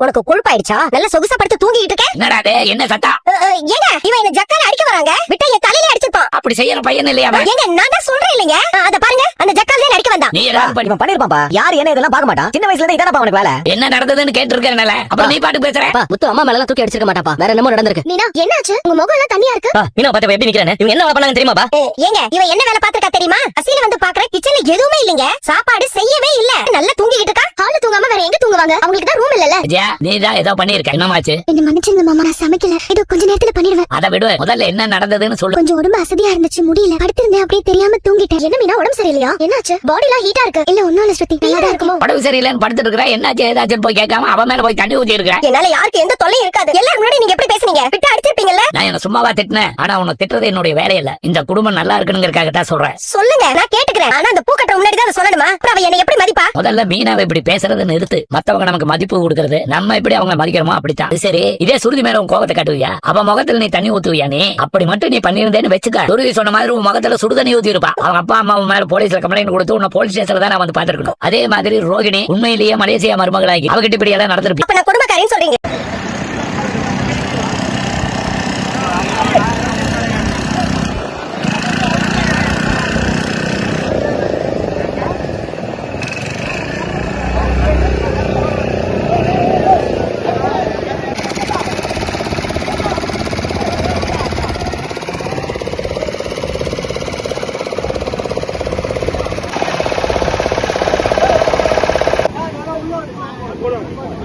உனக்கு கொழுப்பாயிடுச்சா? நல்ல சொகுசா படுத்து தூங்கிட்டு இருக்க? என்னடா என்ன சத்தா ஏங்க இவன் என்ன ஜக்கால அடிக்க வராங்க? விட்டா என் தலையில அப்படி செய்யற பையன் இல்லையா அவன்? ஏங்க நான் தான் சொல்றேன் இல்லைங்க. அத பாருங்க. அந்த ஜக்கால தான் அடிக்க வந்தான். நீ ஏதாவது பண்ணி. இவன் பண்ணிருப்பான்பா யார் என்ன இதெல்லாம் பார்க்க மாட்டான்? சின்ன வயசுல இருந்து இதானப்பா அவனுக்கு வேலை? என்ன நடந்ததுன்னு கேட்டிருக்கேன்ல அப்புறம் நீ பாட்டு பேசுற. முத்து அம்மா மேல தூக்கி அடிச்சிருக்க மாட்டாப்பா வேற என்னமோ நடந்திருக்கு. மீனா என்னாச்சு? உங்க முகம் எல்லாம் தண்ணியா இருக்கு? பா மீனா பாத்த எப்படி நிக்கிறானே? இவங்க என்ன வேலை பண்ணாங்க தெரியுமாப்பா? ஏங்க இவன் என்ன வேலை பாத்துருக்கா தெரியுமா? அசில வந்து பாக்குற கிச்சன்ல எதுவுமே இல்லைங்க. சாப்பாடு செய்யவே இல்ல. நல்லா தூங்கிட்டு இருக்கா ஹால்ல தூங்காம வேற எங்க தூங்குவாங்க? அவங்களுக்கு தான் ரூம் இல்லல நீ தான் ஏதோ பண்ணிருக்க என்னமாச்சு என்ன மன்னிச்சிருங்க மாமா நான் சமைக்கல. இது கொஞ்ச நேரத்துல பண்ணிடுவேன். அதை விடு. முதல்ல என்ன நடந்ததுன்னு சொல்லு. கொஞ்சம் உடம்பு அசதியா இருந்துச்சு முடியல. படுத்திருந்தேன் அப்படியே தெரியாம தூங்கிட்டேன். என்ன மீனா உடம்பு சரியில்லையா? என்னாச்சு? பாடிலாம் ஹீட்டா இருக்கு. இல்ல ஒண்ணும் இல்ல ஸ்ருதி. நல்லா இருக்குமோ? உடம்பு சரியில்லைன்னு படுத்துட்டு இருக்கிற என்னாச்சு ஏதாச்சும் போய் கேட்காம அவன் மேல போய் தண்ணி ஊத்தி இருக்கிற என்னால யாருக்கு எந்த தொல்லையும் இருக்காது. எல்லாரும் முன்னாடி நீங்க எப்படி பேசுனீங்க? விட்டு நான் என்ன சும்மாவா திட்டினேன். ஆனா உன்னை திட்டுறது என்னுடைய வேலை இல்ல இந்த குடும்பம் நல்லா இருக்கணுங்கிறக்காக தான் சொல்றேன். சொல்லுங்க நான் கேட்டுக்கிறேன். ஆனா அந்த பூ கட்டுற முன்னாடி தான் சொல்லணுமா? அவ என்ன எப்படி மதிப்பா? முதல்ல மீனாவை இப்படி பேசுறதை நிறுத்து. மத்தவங்க நமக்கு மதிப்பு கொடுக்கறது. நம்ம எப்படி அவங்க மதிக்கிறோமோ அப்படித்தான். சரி இதே சுருதி மேல உன் கோபத்தை காட்டுவியா? அவ முகத்துல நீ தண்ணி ஊத்துவியா நீ? அப்படி மட்டும் நீ பண்ணியிருந்தேன்னு வச்சுக்க. சுருதி சொன்ன மாதிரி உன் முகத்துல சுடு தண்ணி ஊத்தி இருப்பா அவங்க அப்பா அம்மா மேல போலீஸ்ல கம்ப்ளைண்ட் கொடுத்து உன்னை போலீஸ் ஸ்டேஷன்ல தான் நான் வந்து பாத்துருக்கணும் அதே மாதிரி ரோகிணி உண்மையிலேயே மலேசியா மருமகளாகி அவகிட்ட இப்படி எல்லாம் நடந்திருப்பி குடும்பக்காரின்னு சொல்றீங்க.